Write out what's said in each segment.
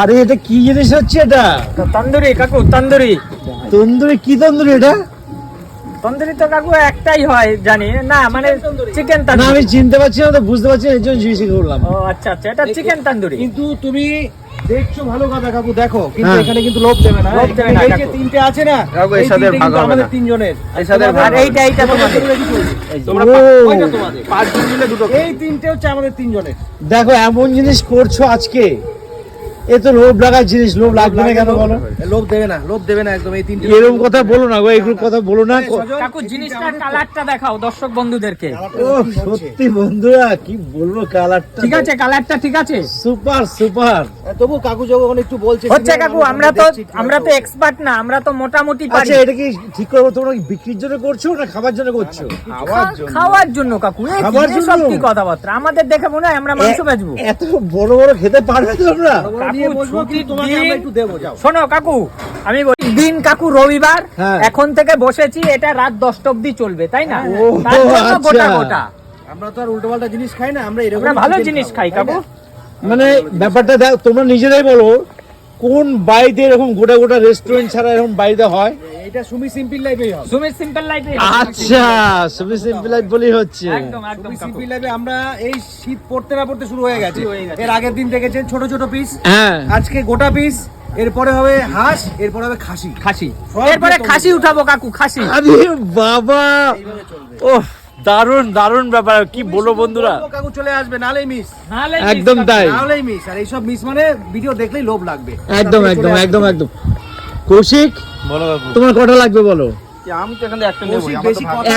আরে এটা কি জিনিস হচ্ছে এটা? তন্দুরি কাকু তন্দুরি। তন্দুরি কি তন্দুরি এটা? তন্দুরি তো কাকু একটাই হয় জানি। না মানে চিকেন তন্দুরি। আমি চিনতে পারছি না তো বুঝতে পারছি না এই জন্য জিজ্ঞেস করলাম। ও আচ্ছা আচ্ছা এটা চিকেন তন্দুরি। কিন্তু তুমি দেখছ ভালো কথা কাকু দেখো কিন্তু হ্যাঁ। এখানে কিন্তু লোভ দেবে না। লোভ দেবে না, এই যে তিনটে আছে না কাকু, এই সাথে ভাগ হবে না। তিনজনের। সাথে ভাগ আর এইটা এইটা তোমাদের? তোমরা ওইটা তোমাদের। পাঁচ জন মিলে দুটো এই তিনটে হচ্ছে আমাদের তিনজনের। দেখো এমন জিনিস করছ আজকে এ তো লোভ লাগার জিনিস লোভ লাগবে না কেন বলো? লোভ দেবে না লোভ দেবে না একদম এই তিনটে এরকম কথা বলো না গো এইগুলো কথা বলো না। কাকু জিনিসটা কালারটা দেখাও দর্শক বন্ধুদেরকে। ও সত্যি বন্ধুরা কি বলব কালারটা ঠিক আছে কালারটা ঠিক আছে? সুপার সুপার তবু কাকু যখন একটু বলছে হচ্ছে কাকু আমরা তো আমরা তো এক্সপার্ট না আমরা তো মোটামুটি পারি। আচ্ছা এটা কি ঠিক করব? তোমরা কি বিক্রির জন্য করছ না খাবার জন্য করছ? খা- খাওয়ার জন্য। কাকু। এই খাবার জন্য? কথাবার্তা? আমাদের দেখে মনে হয় আমরা মাংস বেচবো। এত বড় বড় খেতে পারবে তোমরা? দিন- একটু দেবো যাও। শোনো কাকু আমি বলি দিন কাকু রবিবার হ্যাঁ। এখন থেকে বসেছি এটা রাত দশটা অব্দি চলবে তাই না? জন্য আচ্ছা। গোটা গোটা। আমরা তো আর উল্টো পাল্টা জিনিস খাই না আমরা এরকম আমরা ভালো জিনিস খাই কাকু। মানে ব্যাপারটা দেখ তোমরা নিজেরাই বলো কোন বাড়িতে এরকম গোটা গোটা রেস্টুরেন্ট ছাড়া এরকম বাড়িতে হয়? এটা সুমি সিম্পল লাইফেই হবে। সুমিত সিম্পল লাইফে আচ্ছা সুবি সিম্পল লাইফ বলেই হচ্ছে। একদম একদম সুমি সিম্পল লাইফে আমরা এই শীত পড়তে না পড়তে শুরু হয়ে গেছে। হয়ে। এর আগের দিন দেখেছেন ছোট ছোট পিস হ্যাঁ। আজকে গোটা পিস এরপরে হবে হাঁস এরপরে হবে খাসি। খাসি। এরপরে খাসি উঠাবো কাকু খাসি। আরে বাবা! এইভাবে চলবে। ও দারুণ দারুণ ব্যাপার। কি বলো বন্ধুরা? কাকু চলে আসবে নালেই মিস একদম তাই। নালেই মিস আর এইসব মিস মানে ভিডিও দেখলেই লোভ লাগবে। একদম একদম একদম একদম। কৌশিক বলো কাকু। তোমার কটা লাগবে বলো? আমি তো এখানে একটা নেব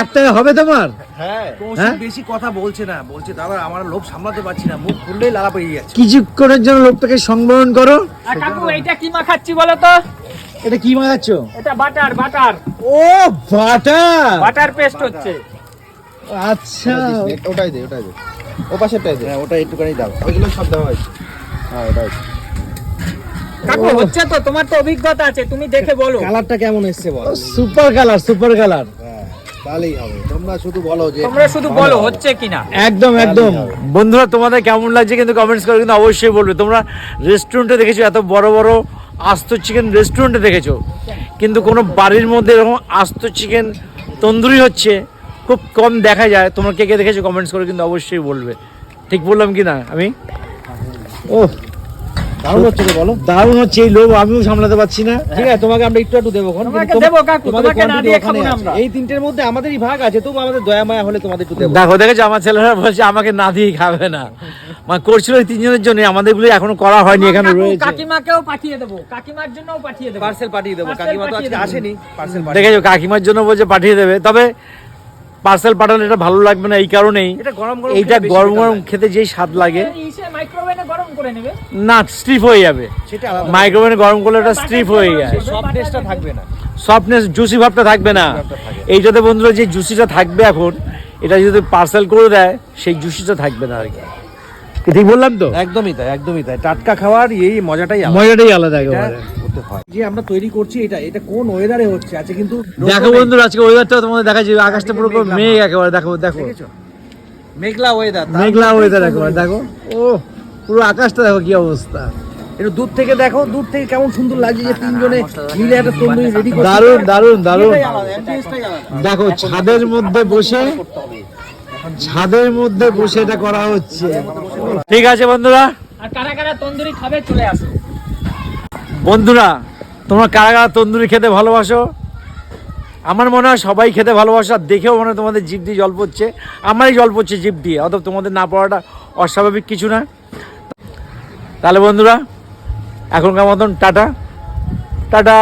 একটা হবে তোমার? হ্যাঁ। কৌশিক হ্যাঁ? বেশি কথা বলছে না বলছে দাদা আমার লোভ সামলাতে পারছি না মুখ খুললেই লালা পেয়ে যাচ্ছে। কিছুক্ষণের জন্য লোকটাকে সংবরণ করো। আর কাকু এইটা কি মাখাচ্ছি বলো তো? এটা কি মাখাচ্ছ? এটা বাটার বাটার ও বাটা বাটার পেস্ট হচ্ছে। আচ্ছা। ওটাই দে ওটাই দে। ও পাশেরটাই দে। হ্যাঁ ওটা একটুখানি দাও। ওইগুলো সব দেওয়া হয়েছে। হ্যাঁ ওটাই। কাকু হচ্ছে তো তোমার তো অভিজ্ঞতা আছে তুমি দেখে বলো। কালারটা কেমন এসছে বল? Super colour super colour. হ্যাঁ তাহলেই হবে। তোমরা শুধু বলো যে তোমরা শুধু বলো হচ্ছে কিনা। একদম একদম। বন্ধুরা তোমাদের কেমন লাগছে কিন্তু কমেন্টস করে কিন্তু অবশ্যই বলবে। তোমরা রেস্টুরেন্টে দেখেছ এত বড় বড় আস্ত চিকেন রেস্টুরেন্টে দেখেছ? কিন্তু কোনো বাড়ির মধ্যে এরকম আস্ত চিকেন তন্দুরি হচ্ছে। খুব কম দেখা যায়। তোমরা কে কে দেখেছ কমেন্টস করে কিন্তু অবশ্যই বলবে। ঠিক বললাম কি না আমি? ও দারুণ হচ্ছে তো বলো। দারুণ হচ্ছে এই লোভ আমিও সামলাতে পারছি না। ঠিক আছে তোমাকে আমরা একটু একটু দেবো। এই তিনটের মধ্যে আমাদেরই ভাগ আছে তবু আমাদের দয়া মায়া হলে তোমাদের একটু দেবো। দেখো দেখেছ আমার ছেলেরা বলছে আমাকে না দিয়ে খাবে না। মানে করছিল এই তিনজনের জন্য আমাদেরগুলো এখনও করা হয়নি এখানে রয়েছে। কাকিমাকেও পাঠিয়ে দেবো। কাকিমার জন্যও পাঠিয়ে দেবো। পার্সেল পাঠিয়ে দেবো। কাকিমা তো আজকে আসেনি পার্সেল দেখেছ কাকিমার জন্য বলছে পাঠিয়ে দেবে। তবে পার্সেল পাঠালে এটা ভালো লাগবে না এই কারণেই। এটা গরম গরম এইটা গরম গরম খেতে যেই স্বাদ লাগে। ইসে মাইক্রোওভেনে গরম করে নেবে। না স্ট্রিপ হয়ে যাবে। মাইক্রোওভেনে গরম করলে এটা স্ট্রিপ হয়ে যায়। সফটনেসটা থাকবে না। সফটনেস জুসি ভাবটা থাকবে না। এইটাতে বন্ধুরা যে জুসিটা থাকবে এখন এটা যদি পার্সেল করে দেয় সেই জুসিটা থাকবে না আর কি কি ঠিক বললাম তো? একদমই তাই একদমই তাই। টাটকা খাওয়ার এই মজাটাই মজাটাই আলাদা একেবারে। করতে হয়। যে আমরা তৈরি করছি এটা এটা কোন ওয়েদারে হচ্ছে? আছে কিন্তু দেখো বন্ধুরা আজকে ওয়েদারটা তোমাদের দেখা যাবে আকাশটা পুরো মেঘ একেবারে দেখো দেখো। মেঘলা ওয়েদার মেঘলা ওয়েদার একেবারে দেখো। ও পুরো আকাশটা দেখো কি অবস্থা। একটু দূর থেকে দেখো দূর থেকে কেমন সুন্দর লাগছে যে তিনজনে মিলে একটা তন্দুরি রেডি করছে। দারুণ দারুণ দারুণ। এটাই আলাদা, ambience-টাই আলাদা। দেখো ছাদের মধ্যে বসে ছাদের মধ্যে বসে এটা করা হচ্ছে। ঠিক আছে বন্ধুরা। আর কারা কারা তন্দুরি খাবে চলে আসো। বন্ধুরা, তোমরা কারা কারা তন্দুরি খেতে ভালোবাসো? আমার মনে হয় সবাই খেতে ভালোবাসো, আর দেখেও মনে হয় তোমাদের জিপ দিয়ে জল পড়ছে। আমারই জল পড়ছে জিভ দিয়ে অত তোমাদের না পড়াটা অস্বাভাবিক কিছু না। তাহলে বন্ধুরা, এখনকার মতন টাটা। টাটা!